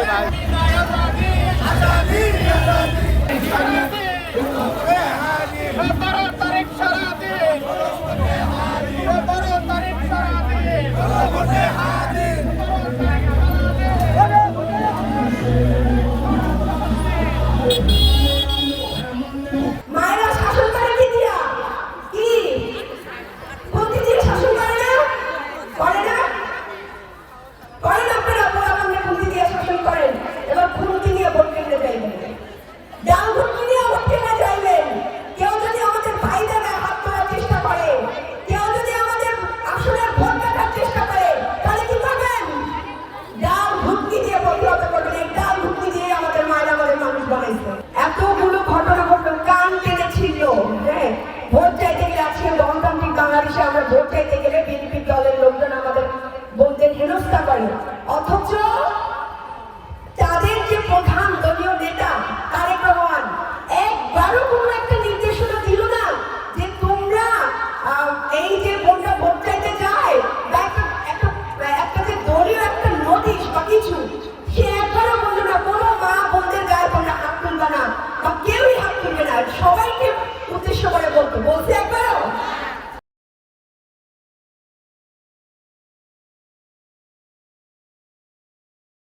Azadi, Azadi, Azadi. Vote পেতে গেলে BNP দলের লোকজন আমাদের বলতেন হেনস্থা করে। অথচ তাদের যে প্রধান দলীয় নেতা, তারেক রহমান, একবারও কোনো একটা নির্দেশনা দিল না যে তোমরা এই যে বন্যা